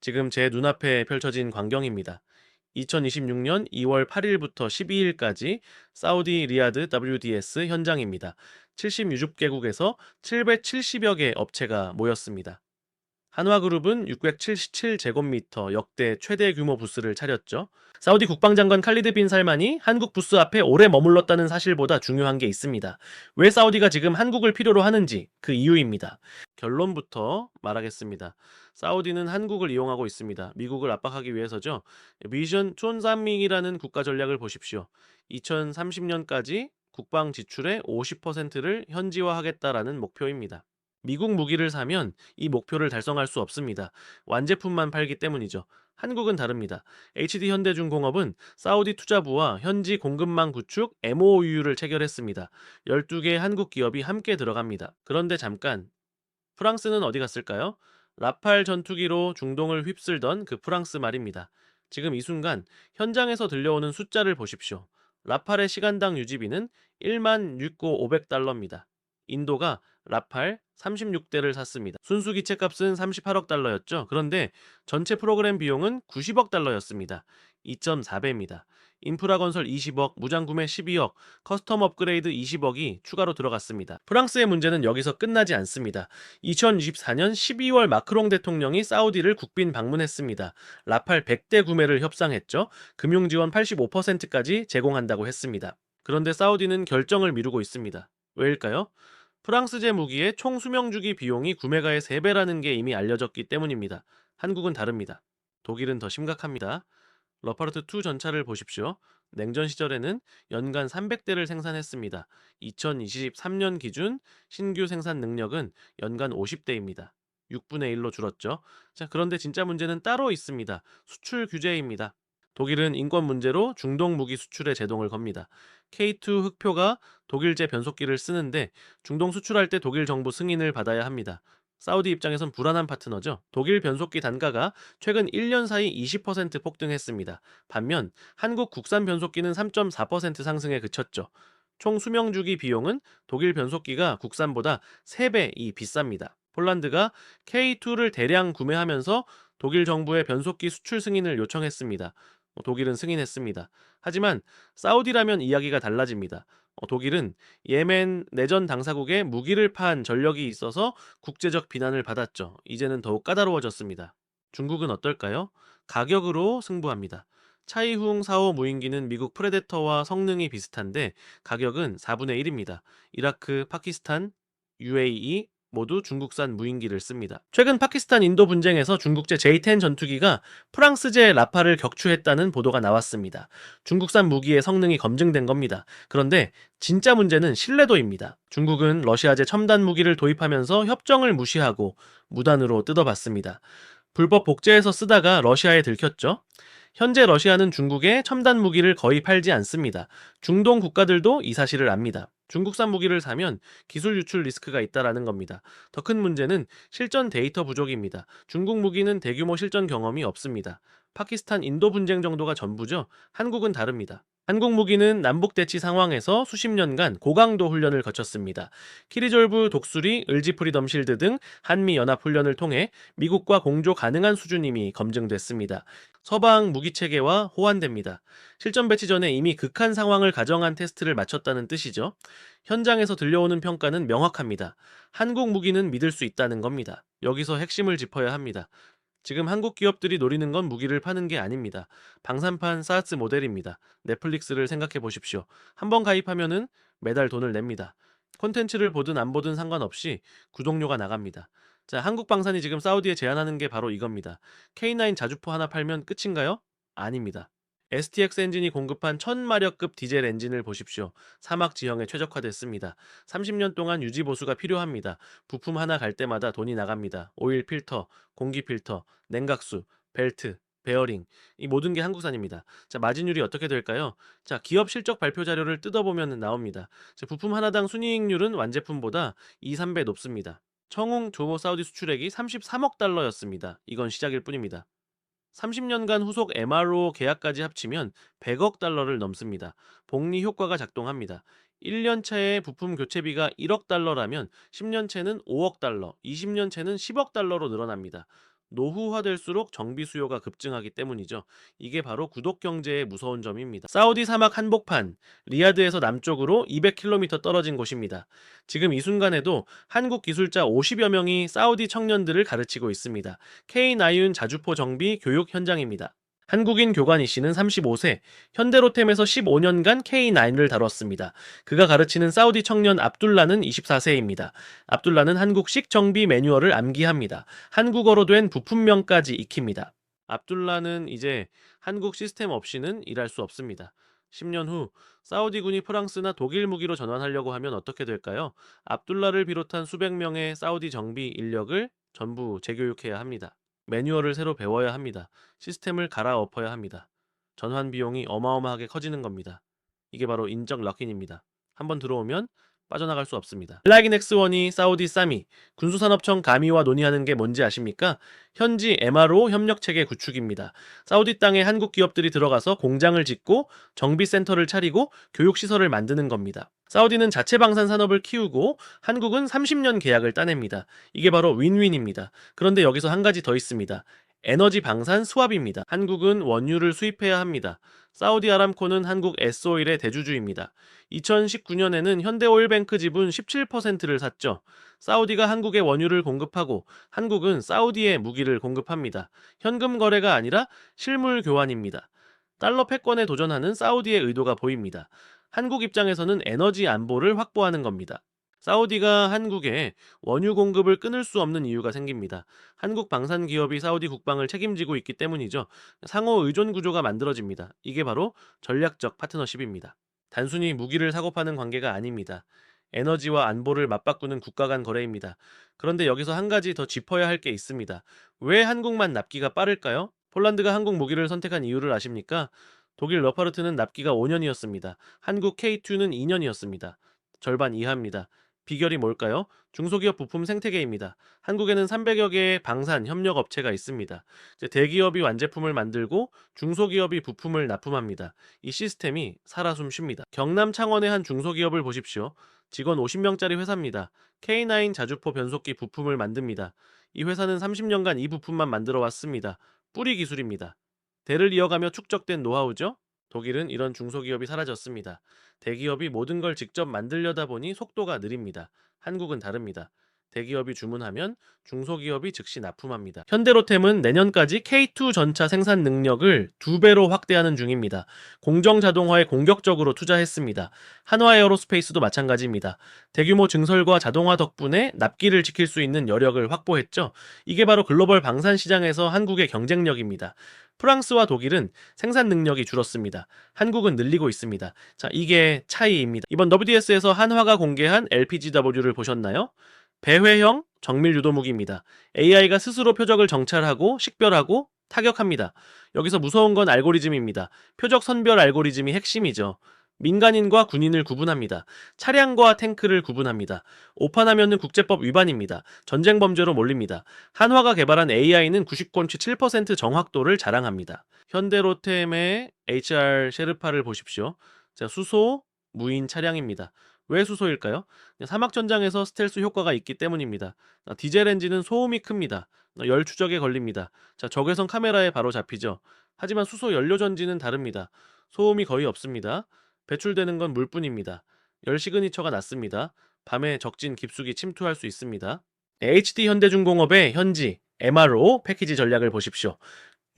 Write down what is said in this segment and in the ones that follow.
지금 제 눈앞에 펼쳐진 광경입니다. 2026년 2월 8일부터 12일까지 사우디 리야드 WDS 현장입니다. 76개국에서 770여 개 업체가 모였습니다. 한화그룹은 677제곱미터 역대 최대 규모 부스를 차렸죠. 사우디 국방장관 칼리드 빈 살만이 한국 부스 앞에 오래 머물렀다는 사실보다 중요한 게 있습니다. 왜 사우디가 지금 한국을 필요로 하는지 그 이유입니다. 결론부터 말하겠습니다. 사우디는 한국을 이용하고 있습니다. 미국을 압박하기 위해서죠. 미션 촌산밍이라는 국가 전략을 보십시오. 2030년까지 국방 지출의 50%를 현지화하겠다라는 목표입니다. 미국 무기를 사면 이 목표를 달성할 수 없습니다. 완제품만 팔기 때문이죠. 한국은 다릅니다. HD 현대중공업은 사우디 투자부와 현지 공급망 구축 MOU를 체결했습니다. 12개 한국 기업이 함께 들어갑니다. 그런데 잠깐 프랑스는 어디 갔을까요? 라팔 전투기로 중동을 휩쓸던 그 프랑스 말입니다. 지금 이 순간 현장에서 들려오는 숫자를 보십시오. 라팔의 시간당 유지비는 1만 6,500달러입니다. 인도가 라팔 36대를 샀습니다. 순수 기체 값은 38억 달러였죠. 그런데 전체 프로그램 비용은 90억 달러였습니다. 2.4배입니다. 인프라 건설 20억, 무장 구매 12억, 커스텀 업그레이드 20억이 추가로 들어갔습니다. 프랑스의 문제는 여기서 끝나지 않습니다. 2024년 12월 마크롱 대통령이 사우디를 국빈 방문했습니다. 라팔 100대 구매를 협상했죠. 금융 지원 85%까지 제공한다고 했습니다. 그런데 사우디는 결정을 미루고 있습니다. 왜일까요? 프랑스제 무기의 총 수명 주기 비용이 구매가의 3배라는 게 이미 알려졌기 때문입니다. 한국은 다릅니다. 독일은 더 심각합니다. 러파르트 2 전차를 보십시오. 냉전 시절에는 연간 300대를 생산했습니다. 2023년 기준 신규 생산 능력은 연간 50대입니다. 6분의 1로 줄었죠. 자, 그런데 진짜 문제는 따로 있습니다. 수출 규제입니다. 독일은 인권 문제로 중동 무기 수출에 제동을 겁니다. K2 흑표가 독일제 변속기를 쓰는데 중동 수출할 때 독일 정부 승인을 받아야 합니다. 사우디 입장에선 불안한 파트너죠. 독일 변속기 단가가 최근 1년 사이 20% 폭등했습니다. 반면 한국 국산 변속기는 3.4% 상승에 그쳤죠. 총 수명 주기 비용은 독일 변속기가 국산보다 3배 이 비쌉니다. 폴란드가 K2를 대량 구매하면서 독일 정부의 변속기 수출 승인을 요청했습니다. 어, 독일은 승인했습니다. 하지만 사우디라면 이야기가 달라집니다. 어, 독일은 예멘 내전 당사국에 무기를 파한 전력이 있어서 국제적 비난을 받았죠. 이제는 더욱 까다로워졌습니다. 중국은 어떨까요? 가격으로 승부합니다. 차이훈 4호 무인기는 미국 프레데터와 성능이 비슷한데 가격은 4분의 1입니다. 이라크, 파키스탄, UAE, 모두 중국산 무인기를 씁니다. 최근 파키스탄 인도 분쟁에서 중국제 J-10 전투기가 프랑스제 라파를 격추했다는 보도가 나왔습니다. 중국산 무기의 성능이 검증된 겁니다. 그런데 진짜 문제는 신뢰도입니다. 중국은 러시아제 첨단 무기를 도입하면서 협정을 무시하고 무단으로 뜯어봤습니다. 불법 복제해서 쓰다가 러시아에 들켰죠. 현재 러시아는 중국에 첨단 무기를 거의 팔지 않습니다. 중동 국가들도 이 사실을 압니다. 중국산 무기를 사면 기술 유출 리스크가 있다라는 겁니다. 더 큰 문제는 실전 데이터 부족입니다. 중국 무기는 대규모 실전 경험이 없습니다. 파키스탄 인도 분쟁 정도가 전부죠. 한국은 다릅니다. 한국 무기는 남북 대치 상황에서 수십 년간 고강도 훈련을 거쳤습니다. 키리졸브 독수리, 을지 프리덤 실드 등 한미 연합 훈련을 통해 미국과 공조 가능한 수준임이 검증됐습니다. 서방 무기 체계와 호환됩니다. 실전 배치 전에 이미 극한 상황을 가정한 테스트를 마쳤다는 뜻이죠. 현장에서 들려오는 평가는 명확합니다. 한국 무기는 믿을 수 있다는 겁니다. 여기서 핵심을 짚어야 합니다. 지금 한국 기업들이 노리는 건 무기를 파는 게 아닙니다. 방산판 사스 모델입니다. 넷플릭스를 생각해 보십시오. 한번 가입하면은 매달 돈을 냅니다. 콘텐츠를 보든 안 보든 상관없이 구독료가 나갑니다. 자, 한국 방산이 지금 사우디에 제안하는 게 바로 이겁니다. K9 자주포 하나 팔면 끝인가요? 아닙니다. STX 엔진이 공급한 1000마력급 디젤 엔진을 보십시오. 사막 지형에 최적화됐습니다. 30년 동안 유지 보수가 필요합니다. 부품 하나 갈 때마다 돈이 나갑니다. 오일 필터, 공기 필터, 냉각수, 벨트, 베어링 이 모든 게 한국산입니다. 자, 마진율이 어떻게 될까요? 자, 기업 실적 발표 자료를 뜯어보면 나옵니다. 자, 부품 하나당 순이익률은 완제품보다 2, 3배 높습니다. 청웅 조모 사우디 수출액이 33억 달러였습니다. 이건 시작일 뿐입니다. 30년간 후속 MRO 계약까지 합치면 100억 달러를 넘습니다. 복리 효과가 작동합니다. 1년차의 부품 교체비가 1억 달러라면 10년차는 5억 달러, 20년차는 10억 달러로 늘어납니다. 노후화될수록 정비 수요가 급증하기 때문이죠. 이게 바로 구독 경제의 무서운 점입니다. 사우디 사막 한복판, 리야드에서 남쪽으로 200km 떨어진 곳입니다. 지금 이 순간에도 한국 기술자 50여 명이 사우디 청년들을 가르치고 있습니다. K 나이운 자주포 정비 교육 현장입니다. 한국인 교관 이 씨는 35세, 현대로템에서 15년간 K9을 다뤘습니다. 그가 가르치는 사우디 청년 압둘라는 24세입니다. 압둘라는 한국식 정비 매뉴얼을 암기합니다. 한국어로 된 부품명까지 익힙니다. 압둘라는 이제 한국 시스템 없이는 일할 수 없습니다. 10년 후 사우디군이 프랑스나 독일 무기로 전환하려고 하면 어떻게 될까요? 압둘라를 비롯한 수백 명의 사우디 정비 인력을 전부 재교육해야 합니다. 매뉴얼을 새로 배워야 합니다. 시스템을 갈아엎어야 합니다. 전환 비용이 어마어마하게 커지는 겁니다. 이게 바로 인적 럭인입니다. 한번 들어오면 빠져나갈 수 없습니다. 플라긴 X1이 사우디 사미, 군수산업청 가미와 논의하는 게 뭔지 아십니까? 현지 MRO 협력체계 구축입니다. 사우디 땅에 한국 기업들이 들어가서 공장을 짓고 정비센터를 차리고 교육시설을 만드는 겁니다. 사우디는 자체 방산 산업을 키우고 한국은 30년 계약을 따냅니다. 이게 바로 윈윈입니다. 그런데 여기서 한 가지 더 있습니다. 에너지 방산 수합입니다. 한국은 원유를 수입해야 합니다. 사우디 아람코는 한국 S오일의 대주주입니다. 2019년에는 현대오일뱅크 지분 17%를 샀죠. 사우디가 한국에 원유를 공급하고 한국은 사우디에 무기를 공급합니다. 현금 거래가 아니라 실물 교환입니다. 달러 패권에 도전하는 사우디의 의도가 보입니다. 한국 입장에서는 에너지 안보를 확보하는 겁니다. 사우디가 한국에 원유 공급을 끊을 수 없는 이유가 생깁니다. 한국 방산 기업이 사우디 국방을 책임지고 있기 때문이죠. 상호 의존 구조가 만들어집니다. 이게 바로 전략적 파트너십입니다. 단순히 무기를 사고 파는 관계가 아닙니다. 에너지와 안보를 맞바꾸는 국가 간 거래입니다. 그런데 여기서 한 가지 더 짚어야 할 게 있습니다. 왜 한국만 납기가 빠를까요? 폴란드가 한국 무기를 선택한 이유를 아십니까? 독일 러파르트는 납기가 5년이었습니다. 한국 K2는 2년이었습니다. 절반 이하입니다. 비결이 뭘까요? 중소기업 부품 생태계입니다. 한국에는 300여 개의 방산 협력 업체가 있습니다. 대기업이 완제품을 만들고 중소기업이 부품을 납품합니다. 이 시스템이 살아 숨쉽니다. 경남 창원의 한 중소기업을 보십시오. 직원 50명짜리 회사입니다. K9 자주포 변속기 부품을 만듭니다. 이 회사는 30년간 이 부품만 만들어 왔습니다. 뿌리 기술입니다. 대를 이어가며 축적된 노하우죠? 독일은 이런 중소기업이 사라졌습니다. 대기업이 모든 걸 직접 만들려다 보니 속도가 느립니다. 한국은 다릅니다. 대기업이 주문하면 중소기업이 즉시 납품합니다. 현대로템은 내년까지 K2 전차 생산 능력을 두 배로 확대하는 중입니다. 공정 자동화에 공격적으로 투자했습니다. 한화 에어로스페이스도 마찬가지입니다. 대규모 증설과 자동화 덕분에 납기를 지킬 수 있는 여력을 확보했죠. 이게 바로 글로벌 방산 시장에서 한국의 경쟁력입니다. 프랑스와 독일은 생산 능력이 줄었습니다. 한국은 늘리고 있습니다. 자, 이게 차이입니다. 이번 WDS에서 한화가 공개한 LPGW를 보셨나요? 배회형 정밀 유도무기입니다. AI가 스스로 표적을 정찰하고 식별하고 타격합니다. 여기서 무서운 건 알고리즘입니다. 표적 선별 알고리즘이 핵심이죠. 민간인과 군인을 구분합니다. 차량과 탱크를 구분합니다. 오판하면은 국제법 위반입니다. 전쟁 범죄로 몰립니다. 한화가 개발한 AI는 90권치 7% 정확도를 자랑합니다. 현대로템의 HR 셰르파를 보십시오. 자, 수소 무인 차량입니다. 왜 수소일까요? 사막 전장에서 스텔스 효과가 있기 때문입니다. 아, 디젤 엔진은 소음이 큽니다. 아, 열 추적에 걸립니다. 자, 적외선 카메라에 바로 잡히죠. 하지만 수소 연료 전지는 다릅니다. 소음이 거의 없습니다. 배출되는 건 물뿐입니다. 열 시그니처가 낮습니다. 밤에 적진 깊숙이 침투할 수 있습니다. HD 현대중공업의 현지 MRO 패키지 전략을 보십시오.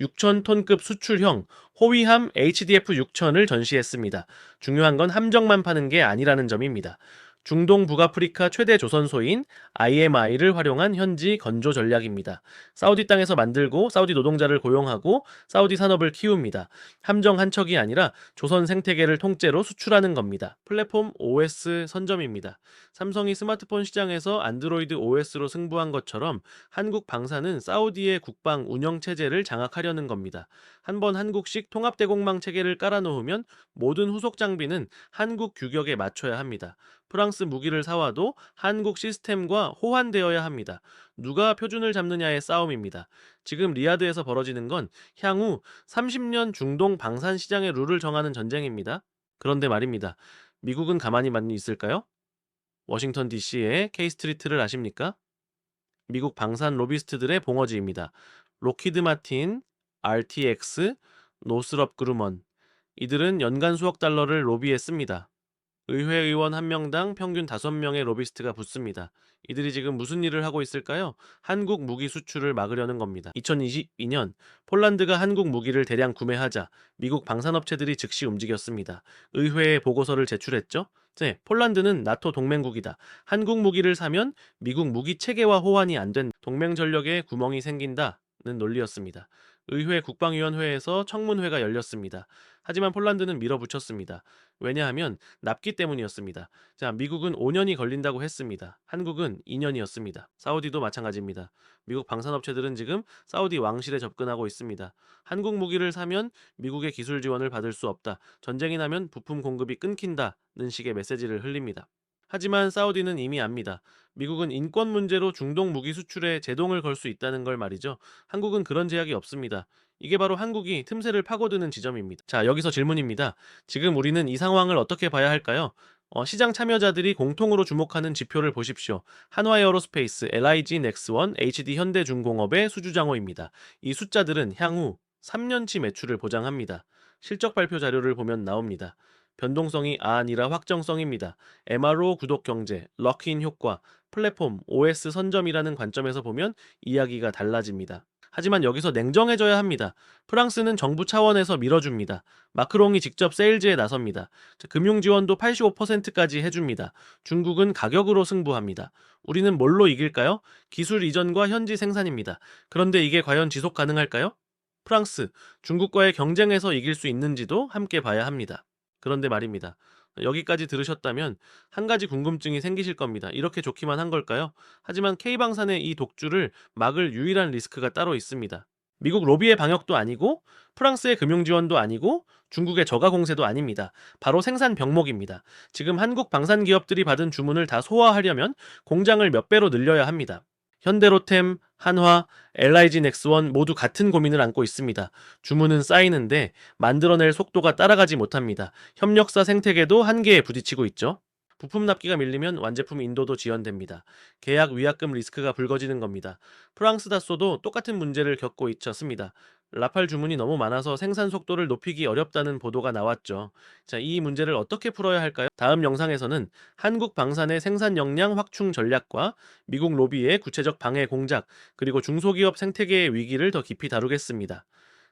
6,000톤급 수출형 호위함 HDF 6000을 전시했습니다. 중요한 건 함정만 파는 게 아니라는 점입니다. 중동 북아프리카 최대 조선소인 IMI를 활용한 현지 건조 전략입니다. 사우디 땅에서 만들고 사우디 노동자를 고용하고 사우디 산업을 키웁니다. 함정 한 척이 아니라 조선 생태계를 통째로 수출하는 겁니다. 플랫폼 OS 선점입니다. 삼성이 스마트폰 시장에서 안드로이드 OS로 승부한 것처럼 한국 방사는 사우디의 국방 운영 체제를 장악하려는 겁니다. 한번 한국식 통합 대공망 체계를 깔아놓으면 모든 후속 장비는 한국 규격에 맞춰야 합니다. 프랑스 무기를 사와도 한국 시스템과 호환되어야 합니다. 누가 표준을 잡느냐의 싸움입니다. 지금 리야드에서 벌어지는 건 향후 30년 중동 방산 시장의 룰을 정하는 전쟁입니다. 그런데 말입니다. 미국은 가만히만 있을까요? 워싱턴 DC의 K 스트리트를 아십니까? 미국 방산 로비스트들의 봉어지입니다. 로키드 마틴, RTX, 노스럽 그루먼 이들은 연간 수억 달러를 로비에 씁니다. 의회 의원 한 명당 평균 5명의 로비스트가 붙습니다. 이들이 지금 무슨 일을 하고 있을까요? 한국 무기 수출을 막으려는 겁니다. 2022년 폴란드가 한국 무기를 대량 구매하자 미국 방산업체들이 즉시 움직였습니다. 의회에 보고서를 제출했죠. 네, 폴란드는 나토 동맹국이다. 한국 무기를 사면 미국 무기 체계와 호환이 안 된 동맹 전력에 구멍이 생긴다는 논리였습니다. 의회 국방위원회에서 청문회가 열렸습니다. 하지만 폴란드는 밀어붙였습니다. 왜냐하면 납기 때문이었습니다. 자, 미국은 5년이 걸린다고 했습니다. 한국은 2년이었습니다. 사우디도 마찬가지입니다. 미국 방산업체들은 지금 사우디 왕실에 접근하고 있습니다. 한국 무기를 사면 미국의 기술 지원을 받을 수 없다. 전쟁이 나면 부품 공급이 끊긴다는 식의 메시지를 흘립니다. 하지만 사우디는 이미 압니다. 미국은 인권 문제로 중동 무기 수출에 제동을 걸 수 있다는 걸 말이죠. 한국은 그런 제약이 없습니다. 이게 바로 한국이 틈새를 파고드는 지점입니다. 자, 여기서 질문입니다. 지금 우리는 이 상황을 어떻게 봐야 할까요? 어, 시장 참여자들이 공통으로 주목하는 지표를 보십시오. 한화에어로스페이스, LIG 넥스원, HD 현대중공업의 수주장호입니다. 이 숫자들은 향후 3년치 매출을 보장합니다. 실적 발표 자료를 보면 나옵니다. 변동성이 아니라 확정성입니다. MRO 구독 경제, 럭인 효과, 플랫폼, OS 선점이라는 관점에서 보면 이야기가 달라집니다. 하지만 여기서 냉정해져야 합니다. 프랑스는 정부 차원에서 밀어줍니다. 마크롱이 직접 세일즈에 나섭니다. 자, 금융 지원도 85%까지 해줍니다. 중국은 가격으로 승부합니다. 우리는 뭘로 이길까요? 기술 이전과 현지 생산입니다. 그런데 이게 과연 지속 가능할까요? 프랑스, 중국과의 경쟁에서 이길 수 있는지도 함께 봐야 합니다. 그런데 말입니다. 여기까지 들으셨다면 한 가지 궁금증이 생기실 겁니다. 이렇게 좋기만 한 걸까요? 하지만 K방산의 이 독주를 막을 유일한 리스크가 따로 있습니다. 미국 로비의 방역도 아니고 프랑스의 금융 지원도 아니고 중국의 저가 공세도 아닙니다. 바로 생산 병목입니다. 지금 한국 방산 기업들이 받은 주문을 다 소화하려면 공장을 몇 배로 늘려야 합니다. 현대로템, 한화, LIG 넥스원 모두 같은 고민을 안고 있습니다. 주문은 쌓이는데 만들어낼 속도가 따라가지 못합니다. 협력사 생태계도 한계에 부딪히고 있죠. 부품 납기가 밀리면 완제품 인도도 지연됩니다. 계약 위약금 리스크가 불거지는 겁니다. 프랑스 다소도 똑같은 문제를 겪고 있었습니다. 라팔 주문이 너무 많아서 생산 속도를 높이기 어렵다는 보도가 나왔죠. 자, 이 문제를 어떻게 풀어야 할까요? 다음 영상에서는 한국 방산의 생산 역량 확충 전략과 미국 로비의 구체적 방해 공작, 그리고 중소기업 생태계의 위기를 더 깊이 다루겠습니다.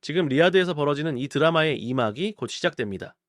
지금 리야드에서 벌어지는 이 드라마의 이막이 곧 시작됩니다.